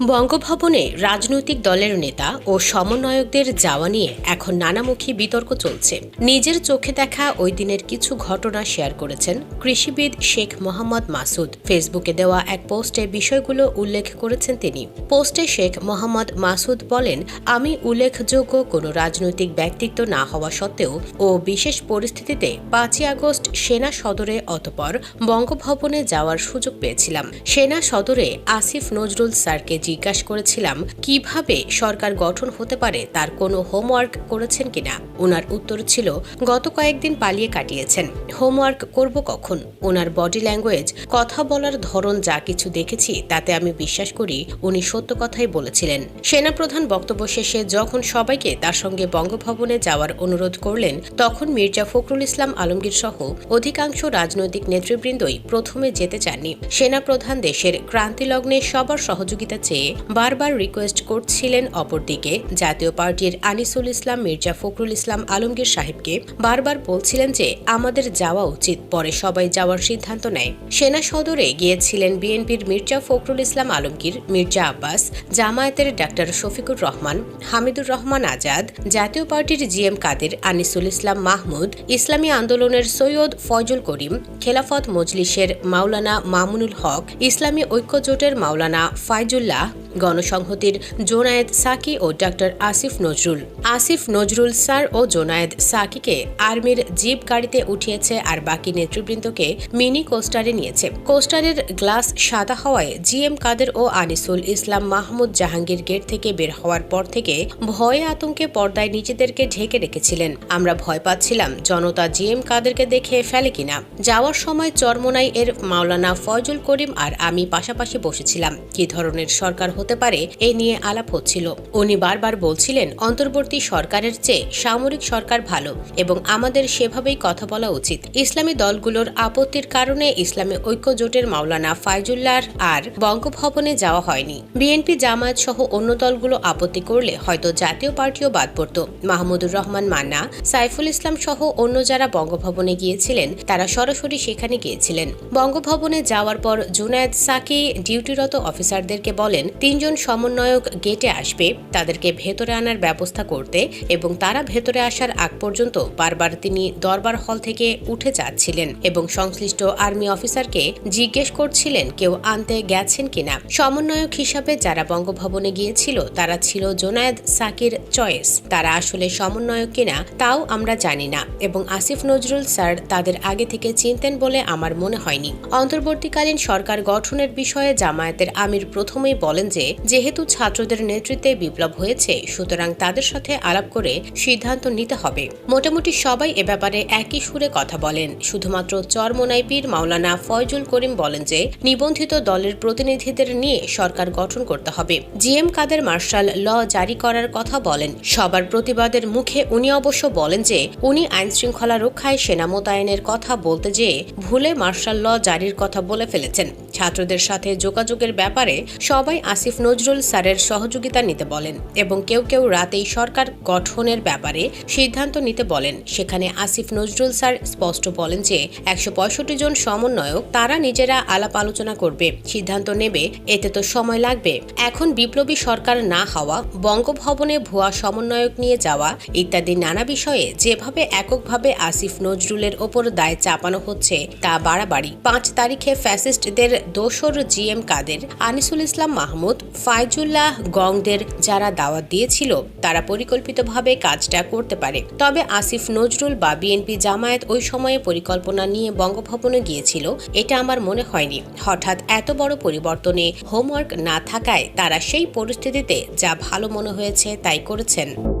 বঙ্গভবনে রাজনৈতিক দলের নেতা ও সমন্বয়কদের যাওয়া নিয়ে এখন নানামুখী বিতর্ক চলছে। নিজের চোখে দেখা ওই দিনের কিছু ঘটনা শেয়ার করেছেন কৃষিবিদ শেখ মোহাম্মদ মাসুদ। ফেসবুকে দেওয়া এক পোস্টে বিষয়গুলো উল্লেখ করেছেন তিনি। পোস্টে শেখ মোহাম্মদ মাসুদ বলেন, আমি উল্লেখযোগ্য কোনো রাজনৈতিক ব্যক্তিত্ব না হওয়া সত্ত্বেও ও বিশেষ পরিস্থিতিতে পাঁচই আগস্ট সেনা সদরে অতপর বঙ্গভবনে যাওয়ার সুযোগ পেয়েছিলাম। সেনা সদরে আসিফ নজরুল স্যারকে জিজ্ঞাসা করেছিলাম, কীভাবে সরকার গঠন হতে পারে, তার কোনো হোমওয়ার্ক করেছেন কিনা? ওনার উত্তর ছিল, গত কয়েকদিন পালিয়ে কাটিয়েছেন। হোমওয়ার্ক করব কখন? ওনার বডি ল্যাঙ্গুয়েজ কথা বলার ধরন যা কিছু দেখেছি, তাতে আমি বিশ্বাস করি উনি সত্য কথাই বলেছিলেন। সেনাপ্রধান বক্তব্য শেষে যখন সবাইকে তার সঙ্গে বঙ্গভবনে যাওয়ার অনুরোধ করলেন, তখন মির্জা ফখরুল ইসলাম আলমগীর সহ অধিকাংশ রাজনৈতিক নেতৃবৃন্দই প্রথমে যেতে চাননি। সেনাপ্রধান দেশের ক্রান্তিলগ্নে সবার সহযোগিতা চেয়ে বারবার রিকোয়েস্ট করছিলেন অপরদিকে। জাতীয় পার্টির আনিসুল ইসলাম, মির্জা ফখরুল ইসলাম, আলমগীর সাহেবকে বারবার বলছিলেন যে আমাদের যাওয়া উচিত, পরে সবাই যাওয়ার সিদ্ধান্ত নেয়। সেনা সদরে গিয়েছিলেন বিএনপির মির্জা ফখরুল ইসলাম, আলমগীর, মির্জা আব্বাস, জামায়াতের ডাক্তার শফিকুর রহমান, হামিদুর রহমান আজাদ, জাতীয় পার্টির জিএম কাদের, আনিসুল ইসলাম মাহমুদ, ইসলামী আন্দোলনের সৈয়দ ফয়জুল করিম, খেলাফত মজলিসের মাওলানা মামুনুল হক, ইসলামী ঐক্যজোটের মাওলানা ফাইজুল্লাহ 감사합니다. গণসংহতির জোনায়েদ সাকি ও ডক্টর আসিফ নজরুল। আসিফ নজরুল স্যার ও জোনায়েদ সাকিকে আর্মির জিপ গাড়িতে উঠিয়েছে আর বাকি নেতৃবৃন্দকে মিনি কোস্টারে নিয়েছে। কোস্টারের গ্লাস সাদা হওয়ায় জিএম কাদের ও আনিসুল ইসলাম মাহমুদ জাহাঙ্গীর গেট থেকে বের হওয়ার পর থেকে ভয়ে আতঙ্কে পর্দায় নিজেদেরকে ঢেকে রেখেছিলেন। আমরা ভয় পাচ্ছিলাম জনতা জিএম কাদেরকে দেখে ফেলে কিনা। যাওয়ার সময় চরমোনাই এর মাওলানা ফয়জুল করিম আর আমি পাশাপাশি বসেছিলাম। কি ধরনের সরকার হতে পারে, এ নিয়ে আলাপ হচ্ছিল। উনি বারবার বলছিলেন, অন্তর্বর্তী সরকারের চেয়ে সামরিক সরকার ভালো এবং আমাদের সেভাবেই কথা বলা উচিত। ইসলামী দলগুলোর আপত্তির কারণে ইসলামী ঐক্য জোটের মাওলানা ফাইজুল্লাহর আর বঙ্গভবনে যাওয়া হয়নি। বিএনপি জামায়াত সহ অন্য দলগুলো আপত্তি করলে হয়তো জাতীয় পার্টিও বাদ পড়ত মাহমুদুর রহমান মান্না, সাইফুল ইসলাম সহ অন্য যারা বঙ্গভবনে গিয়েছিলেন, তারা সরাসরি সেখানে গিয়েছিলেন। বঙ্গভবনে যাওয়ার পর জুনায়েদ সাকি ডিউটিরত অফিসারদেরকে বলেন তিনজন সমন্বয়ক গেটে আসবে, তাদেরকে ভেতরে আনার ব্যবস্থা করতে এবং তারা ভেতরে আসার আগ পর্যন্ত বারবার তিনি দরবার হল থেকে উঠে যাচ্ছিলেন এবং সংশ্লিষ্ট আর্মি অফিসারকে জিজ্ঞেস করছিলেন, কেউ আনতে গেছেন কিনা? সমন্বয়ক হিসাবে যারা বঙ্গভবনে গিয়েছিল, তারা ছিল জোনায়েদ সাকির চয়েস। তারা আসলে সমন্বয়ক কিনা, তাও আমরা জানি না এবং আসিফ নজরুল স্যার তাদের আগে থেকে চিনতেন বলে আমার মনে হয়নি। অন্তর্বর্তীকালীন সরকার গঠনের বিষয়ে জামায়াতের আমির প্রথমেই বলেন যে যেহেতু ছাত্রদের নেতৃত্বে বিপ্লব হয়েছে, সুতরাং তাদের সাথে আলাপ করে সিদ্ধান্ত নিতে হবে। মোটামুটি সবাই এ ব্যাপারে একই সুরে কথা বলেন। শুধুমাত্র চরমোনাই পীর মাওলানা ফয়জুল করিম বলেন যে, নিবন্ধিত দলের প্রতিনিধিদের নিয়ে সরকার গঠন করতে হবে। জিএম কাদের মার্শাল ল জারি করার কথা বলেন। সবার প্রতিবাদের মুখে উনি অবশ্য বলেন যে, উনি আইন শৃঙ্খলা রক্ষায় সেনা মোতায়েনের কথা বলতে যেয়ে ভুলে মার্শাল ল জারির কথা বলে ফেলেছেন। ছাত্রদের সাথে যোগাযোগের ব্যাপারে সবাই আসিফ নজরুল স্যারের সহযোগিতা নিতে বলেন এবং কেউ কেউ রাতেই সরকার গঠনের ব্যাপারে সিদ্ধান্ত নিতে বলেন। সেখানে আসিফ নজরুল স্যার স্পষ্ট বলেন যে, একশো পঁয়ষট্টি জন সমন্বয়ক, তারা নিজেরা আলাপ আলোচনা করবে, সিদ্ধান্ত নেবে, এতে তো সময় লাগবে। এখন বিপ্লবী সরকার না হওয়া, বঙ্গভবনে ভুয়া সমন্বয়ক নিয়ে যাওয়া ইত্যাদি নানা বিষয়ে যেভাবে এককভাবে আসিফ নজরুলের ওপর দায় চাপানো হচ্ছে, তা বাড়াবাড়ি। পাঁচ তারিখে ফ্যাসিস্টদের দোসর জিএম কাদের, আনিসুল ইসলাম মাহমুদ ফাইজুল্লাহ গংদের যারা দাওয়াত দিয়েছিল, তারা পরিকল্পিতভাবে কাজটা করতে পারে। তবে আসিফ নজরুল বা বিএনপি জামায়াত ওই সময়ে পরিকল্পনা নিয়ে বঙ্গভবনে গিয়েছিল, এটা আমার মনে হয়নি। হঠাৎ এত বড় পরিবর্তনে হোমওয়ার্ক না থাকায় তারা সেই পরিস্থিতিতে যা ভালো মনে হয়েছে তাই করেছেন।